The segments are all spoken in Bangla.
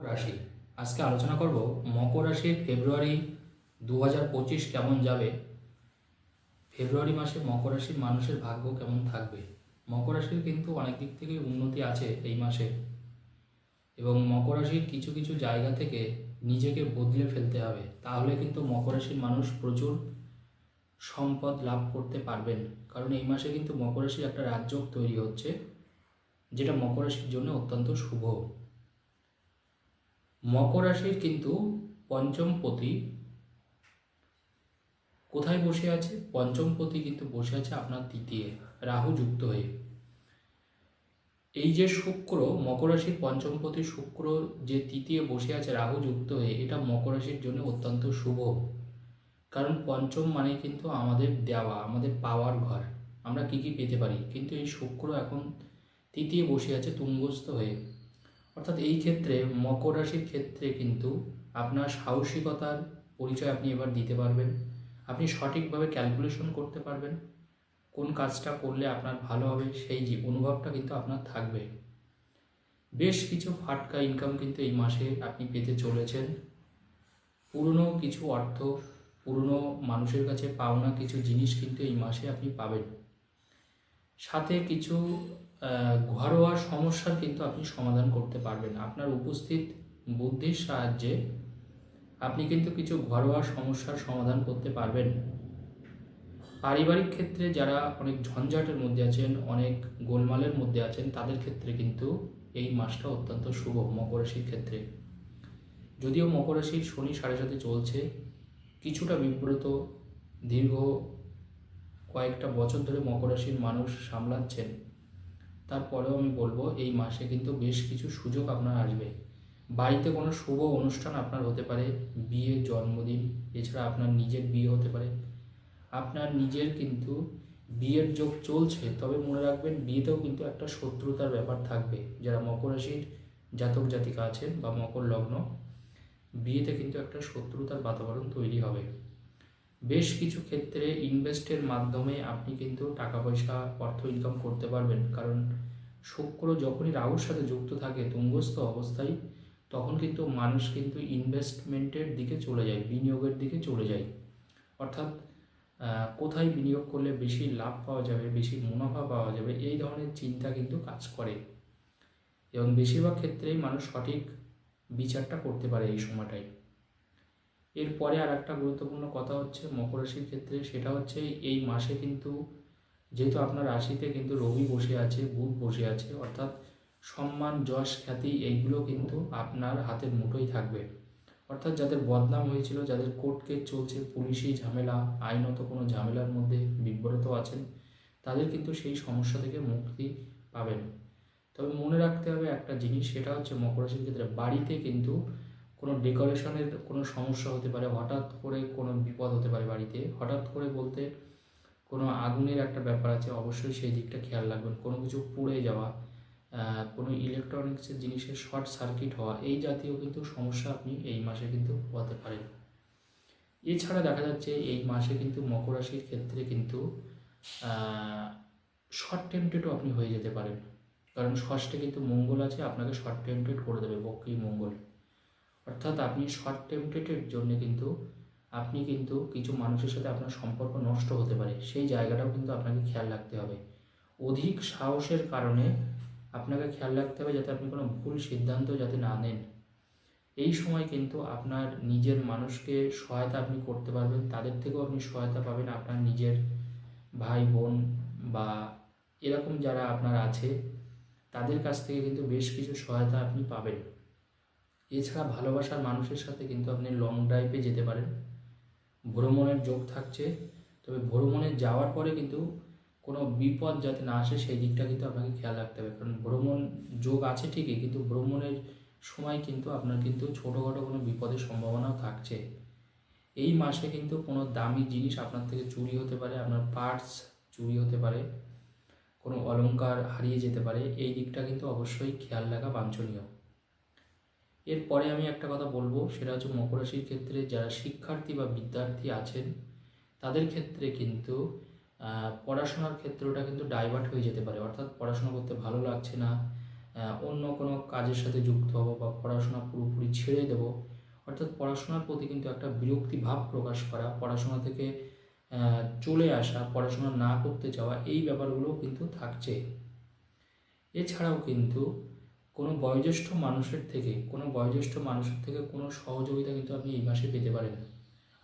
রাশি। আজকে আলোচনা করব মকর রাশির ফেব্রুয়ারি দু হাজার পঁচিশ কেমন যাবে? ফেব্রুয়ারি মাসে মকর রাশির মানুষের ভাগ্য কেমন থাকবে? মকর রাশির কিন্তু অনেক দিক থেকেই উন্নতি আছে এই মাসে। এবং মকর রাশির কিছু কিছু জায়গা থেকে নিজেকে বদলে ফেলতে হবে। তাহলে কিন্তু মকর রাশির মানুষ প্রচুর সম্পদ লাভ করতে পারবেন। কারণ এই মাসে কিন্তু মকর রাশির একটা রাজযোগ তৈরি হচ্ছে, যেটা মকর রাশির জন্য অত্যন্ত শুভ। মকর রাশির কিন্তু পঞ্চম পতি। কোথায় বসে আছে? পঞ্চম পতি কিন্তু বসে আছে আপনার তৃতীয়, রাহু যুক্ত হয়ে। এই যে শুক্র, মকর রাশির পঞ্চম পতি শুক্র যে তৃতীয় বসে আছে, রাহু যুক্ত হয়ে, এটা মকর রাশির জন্য অত্যন্ত শুভ। কারণ পঞ্চম মানে কিন্তু আমাদের দেওয়া, আমাদের পাওয়ার ঘর। আমরা কি কি পেতে পারি? কিন্তু এই শুক্র এখন তৃতীয় বসে আছে, তুঙ্গস্থ হয়ে। অর্থাৎ এই ক্ষেত্রে, মকর রাশির ক্ষেত্রে কিন্তু আপনার সাহসিকতার পরিচয় আপনি এবার দিতে পারবেন। আপনি সঠিকভাবে ক্যালকুলেশন করতে পারবেন কোন কাজটা করলে আপনার ভালো হবে, সেই যে অনুভবটা কিন্তু আপনার থাকবে। বেশ কিছু ফাটকা ইনকাম কিন্তু এই মাসে আপনি পেতে চলেছেন। পুরনো কিছু অর্থ, পুরনো মানুষের কাছে পাওনা কিছু জিনিস কিন্তু এই মাসে আপনি পাবেন। সাথে কিছু ঘরোয়া সমস্যার কিন্তু আপনি সমাধান করতে পারবেন। আপনার উপস্থিত বুদ্ধির সাহায্যে আপনি কিন্তু কিছু ঘরোয়া সমস্যার সমাধান করতে পারবেন। পারিবারিক ক্ষেত্রে যারা অনেক ঝঞ্ঝাটের মধ্যে আছেন, অনেক গোলমালের মধ্যে আছেন, তাদের ক্ষেত্রে কিন্তু এই মাসটা অত্যন্ত শুভ মকর রাশির ক্ষেত্রে। যদিও মকর রাশির শনি সাড়ে সাথে চলছে, কিছুটা বিব্রত, দীর্ঘ কয়েকটা বছর ধরে মকর রাশির মানুষ সামলাচ্ছেন। তারপরেও আমি বলব, এই মাসে কিন্তু বেশ কিছু সুযোগ আপনার আসবে। বাড়িতে কোনো শুভ অনুষ্ঠান আপনার হতে পারে বিয়ে জন্মদিন, এছাড়া আপনার নিজের বিয়ে হতে পারে। আপনার নিজের কিন্তু বিয়ের যোগ চলছে, তবে মনে রাখবেন বিয়েতেও কিন্তু একটা শত্রুতার ব্যাপার থাকবে। যারা মকর রাশির জাতক জাতিকা আছেন বা মকর লগ্ন, বিয়েতে কিন্তু একটা শত্রুতার বাতাবরণ তৈরি হবে। বেশ কিছু ক্ষেত্রে ইনভেস্টের মাধ্যমে আপনি কিন্তু টাকা পয়সা, অর্থ ইনকাম করতে পারবেন। কারণ শুক্র যখনই রাহুর সাথে যুক্ত থাকে, তুঙ্গস্থ অবস্থায়, তখন কিন্তু মানুষ কিন্তু ইনভেস্টমেন্টের দিকে চলে যায়, বিনিয়োগের দিকে চলে যায়। অর্থাৎ কোথায় বিনিয়োগ করলে বেশি লাভ পাওয়া যাবে, বেশি মুনাফা পাওয়া যাবে, এই ধরনের চিন্তা কিন্তু কাজ করে। এবং বেশিরভাগ ক্ষেত্রেই মানুষ সঠিক বিচারটা করতে পারে এই সময়টায়। এরপরে আর একটা গুরুত্বপূর্ণ কথা হচ্ছে মকর রাশির ক্ষেত্রে, সেটা হচ্ছে এই মাসে কিন্তু যেহেতু আপনার রাশিতে কিন্তু রবি বসে আছে, বুধ বসে আছে, অর্থাৎ সম্মান, যশ, খ্যাতি এইগুলো কিন্তু আপনার হাতের মুঠোই থাকবে। অর্থাৎ যাদের বদনাম হয়েছিল, যাদের কোর্টকে চলছে পুলিশি ঝামেলা, আইনত কোনো ঝামেলার মধ্যে বিব্রত আছেন, তাদের কিন্তু সেই সমস্যা থেকে মুক্তি পাবেন। তবে মনে রাখতে হবে একটা জিনিস, সেটা হচ্ছে মকর রাশির ক্ষেত্রে বাড়িতে কিন্তু কোনো ডেকোরেশনের কোনো সমস্যা হতে পারে, হঠাৎ করে কোনো বিপদ হতে পারে বাড়িতে, হঠাৎ করে বলতে কোনো আগুনের একটা ব্যাপার আছে, অবশ্যই সেই দিকটা খেয়াল রাখবেন। কোনো কিছু পুড়ে যাওয়া কোনো ইলেকট্রনিক্সের জিনিসের শর্ট সার্কিট হওয়া, এই জাতীয় কিন্তু সমস্যা আপনি এই মাসে কিন্তু হতে পারেন। এছাড়া দেখা যাচ্ছে এই মাসে কিন্তু মকর রাশির ক্ষেত্রে কিন্তু শর্ট টেম্পটেডও আপনি হয়ে যেতে পারেন। কারণ ষষ্ঠে কিন্তু মঙ্গল আছে, আপনাকে শর্ট টেম্পটেড করে দেবে বক্রী মঙ্গল। অর্থাৎ আপনি শর্ট টেম্পটেডের জন্য কিন্তু, আপনি কিন্তু কিছু মানুষের সাথে আপনার সম্পর্ক নষ্ট হতে পারে। সেই জায়গাটাও কিন্তু আপনাকে খেয়াল রাখতে হবে। অধিক সাহসের কারণে আপনাকে খেয়াল রাখতে হবে যাতে আপনি কোনো ভুল সিদ্ধান্ত যাতে না নেন। এই সময় কিন্তু আপনার নিজের মানুষকে সহায়তা আপনি করতে পারবেন। তাদের থেকেও আপনি সহায়তা পাবেন আপনার নিজের ভাই, বোন বা এরকম যারা আপনার আছে, তাদের কাছ থেকে কিন্তু বেশ কিছু সহায়তা আপনি পাবেন। এছাড়া ভালোবাসার মানুষের সাথে কিন্তু আপনি লং ড্রাইভে যেতে পারেন। ভ্রমণের যোগ থাকছে। তবে ভ্রমণে যাওয়ার পরে কিন্তু কোনো বিপদ যাতে না আসে, সেই দিকটা কিন্তু আপনাকে খেয়াল রাখতে হবে। কারণ ভ্রমণ যোগ আছে ঠিকই, কিন্তু ভ্রমণের সময় কিন্তু আপনার কিন্তু ছোটোখাটো কোনো বিপদের সম্ভাবনাও থাকছে। এই মাসে কিন্তু কোনো দামি জিনিস আপনার থেকে চুরি হতে পারে, আপনার পার্টস চুরি হতে পারে, কোনো অলংকার হারিয়ে যেতে পারে। এই দিকটা কিন্তু অবশ্যই খেয়াল রাখা বাঞ্ছনীয়। এরপরে আমি একটা কথা বলব, সেটা হচ্ছে মকর রাশির ক্ষেত্রে যারা শিক্ষার্থী বা বিদ্যার্থী আছেন, তাদের ক্ষেত্রে কিন্তু পড়াশোনার ক্ষেত্রটা কিন্তু ডাইভার্ট হয়ে যেতে পারে। অর্থাৎ পড়াশোনা করতে ভালো লাগছে না অন্য কোনো কাজের সাথে যুক্ত হব বা পড়াশোনা পুরোপুরি ছেড়ে দেব। অর্থাৎ পড়াশোনার প্রতি কিন্তু একটা বিরক্তি ভাব প্রকাশ করা, পড়াশোনা থেকে চলে আসা, পড়াশোনা না করতে যাওয়া, এই ব্যাপারগুলো কিন্তু থাকছে। এছাড়াও কিন্তু কোনো বয়োজ্যেষ্ঠ মানুষের থেকে, কোনো বয়োজ্যেষ্ঠ মানুষের থেকে কোনো সহযোগিতা কিন্তু আপনি এই মাসে পেতে পারেন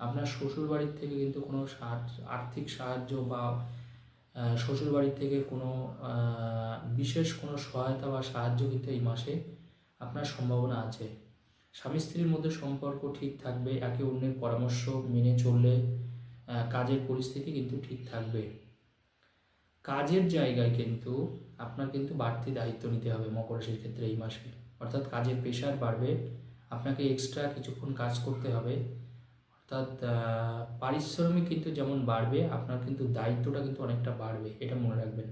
আপনার শ্বশুর বাড়ির থেকে কিন্তু কোনো আর্থিক সাহায্য বা শ্বশুর বাড়ির থেকে কোনো বিশেষ কোনো সহায়তা বা সাহায্য কিন্তু এই মাসে আপনার সম্ভাবনা আছে। স্বামী স্ত্রীর মধ্যে সম্পর্ক ঠিক থাকবে, একে অন্যের পরামর্শ মেনে চললে কাজের পরিস্থিতি কিন্তু ঠিক থাকবে। কাজের জায়গায় কিন্তু আপনার কিন্তু বাড়তি দায়িত্ব নিতে হবে মকর রাশির ক্ষেত্রে এই মাসে। অর্থাৎ কাজের প্রেশার বাড়বে, আপনাকে এক্সট্রা কিছুক্ষণ কাজ করতে হবে। অর্থাৎ পারিশ্রমিক কিন্তু যেমন বাড়বে, আপনার কিন্তু দায়িত্বটা কিন্তু অনেকটা বাড়বে, এটা মনে রাখবেন।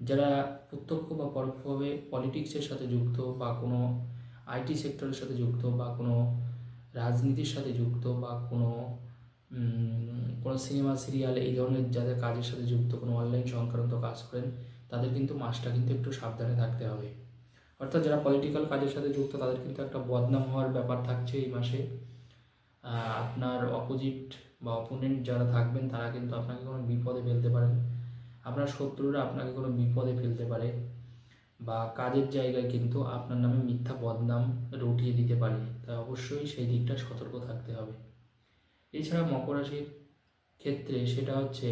যারা প্রত্যক্ষ বা পরোক্ষভাবে পলিটিক্সের সাথে যুক্ত বা কোনো আইটি সেক্টরের সাথে যুক্ত বা কোনো রাজনীতির সাথে যুক্ত বা কোনো কোনো সিনেমা, সিরিয়াল এই ধরনের যাদের কাজের সাথে যুক্ত, কোনো অনলাইন সংক্রান্ত কাজ করেন, তাদের কিন্তু মাসটা কিন্তু একটু সাবধানে থাকতে হবে। অর্থাৎ যারা পলিটিক্যাল কাজের সাথে যুক্ত, তাদের কিন্তু একটা বদনাম হওয়ার ব্যাপার থাকছে এই মাসে। আপনার অপোজিট বা অপোনেন্ট যারা থাকবেন, তারা কিন্তু আপনাকে কোনো বিপদে ফেলতে পারেন। আপনার শত্রুরা আপনাকে কোনো বিপদে ফেলতে পারে বা কাজের জায়গায় কিন্তু আপনার নামে মিথ্যা বদনাম রটিয়ে দিতে পারে। তাই অবশ্যই সেই দিকটা সতর্ক থাকতে হবে। এছাড়া মকর রাশির ক্ষেত্রে সেটা হচ্ছে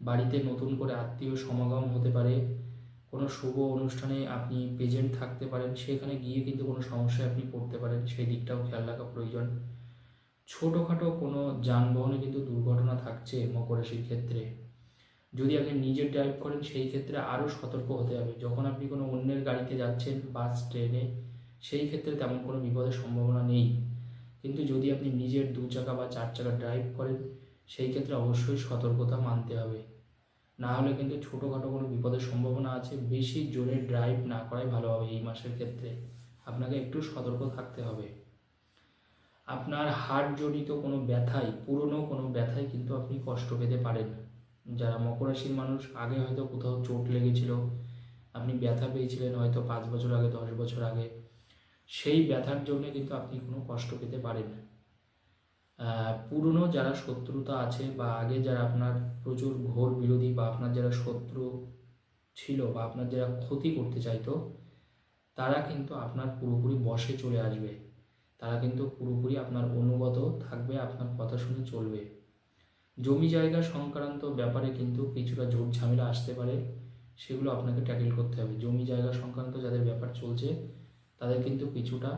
বাড়িতে নতুন করে আত্মীয় সমাগম হতে পারে, কোনো শুভ অনুষ্ঠানে আপনি প্রেজেন্ট থাকতে পারেন, সেখানে গিয়ে কিন্তু কোনো সমস্যায় আপনি পড়তে পারেন, সেই দিকটাও খেয়াল রাখা প্রয়োজন। ছোটোখাটো কোনো যানবাহনে কিন্তু দুর্ঘটনা থাকছে মকর রাশির ক্ষেত্রে। যদি আপনি নিজে ড্রাইভ করেন, সেই ক্ষেত্রে আরও সতর্ক হতে হবে। যখন আপনি কোনো অন্যের গাড়িতে যাচ্ছেন বাস ট্রেনে সেই ক্ষেত্রে তেমন কোনো বিপদের সম্ভাবনা নেই। কিন্তু যদি আপনি নিজের দু চাকা বা চার চাকা ড্রাইভ করেন, সেই ক্ষেত্রে অবশ্যই সতর্কতা মানতে হবে। না হলে কিন্তু ছোটোখাটো কোনো বিপদের সম্ভাবনা আছে। বেশি জোরে ড্রাইভ না করাই ভালো হবে এই মাসের ক্ষেত্রে। আপনাকে একটু সতর্ক থাকতে হবে। আপনার হাড়জনিত কোনো ব্যথায় পুরনো কোনো ব্যথায় কিন্তু আপনি কষ্ট পেতে পারেন। যারা মকর রাশির মানুষ, আগে হয়তো কোথাও চোট লেগেছিল, আপনি ব্যথা পেয়েছিলেন হয়তো পাঁচ বছর আগে, দশ বছর আগে। সেই ব্যথার জন্য কিন্তু আপনি কোনো কষ্ট পেতে পারেন আহ, পুরনো যারা শত্রুতা আছে বা আগে যারা আপনার প্রচুর ঘোর বিরোধী বা আপনার যারা শত্রু ছিল বা আপনার যারা ক্ষতি করতে চাইতো তারা কিন্তু আপনার পুরোপুরি বশে চলে আসবে। তারা কিন্তু পুরোপুরি আপনার অনুগত থাকবে আপনার কথা শুনে চলবে। জমি জায়গা সংক্রান্ত ব্যাপারে কিন্তু কিছুটা ঝোট ঝামেলা আসতে পারে সেগুলো আপনাকে ট্যাকেল করতে হবে। জমি জায়গা সংক্রান্ত যাদের ব্যাপার চলছে তাদের কিন্তু কিছুটা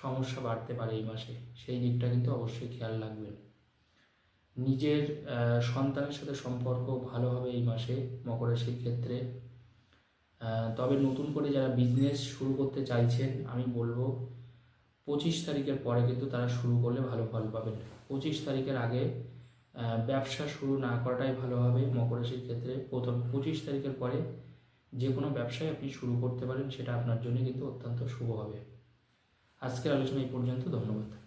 সমস্যা বাড়তে পারে এই মাসে। সেই দিকটা কিন্তু অবশ্যই খেয়াল রাখবেন। নিজের সন্তানের সাথে সম্পর্ক ভালো হবে এই মাসে মকর রাশির ক্ষেত্রে। তবে নতুন করে যারা বিজনেস শুরু করতে চাইছেন, আমি বলব পঁচিশ তারিখের পরে কিন্তু তারা শুরু করলে ভালো ফল পাবেন। পঁচিশ তারিখের আগে ব্যবসা শুরু না করাটাই ভালো হবে মকর রাশির ক্ষেত্রে। প্রথম পঁচিশ তারিখের পরে যে কোনো ব্যবসায় আপনি শুরু করতে পারেন, সেটা আপনার জন্য কিন্তু অত্যন্ত শুভ হবে। আজকের আলোচনা এই পর্যন্ত, ধন্যবাদ।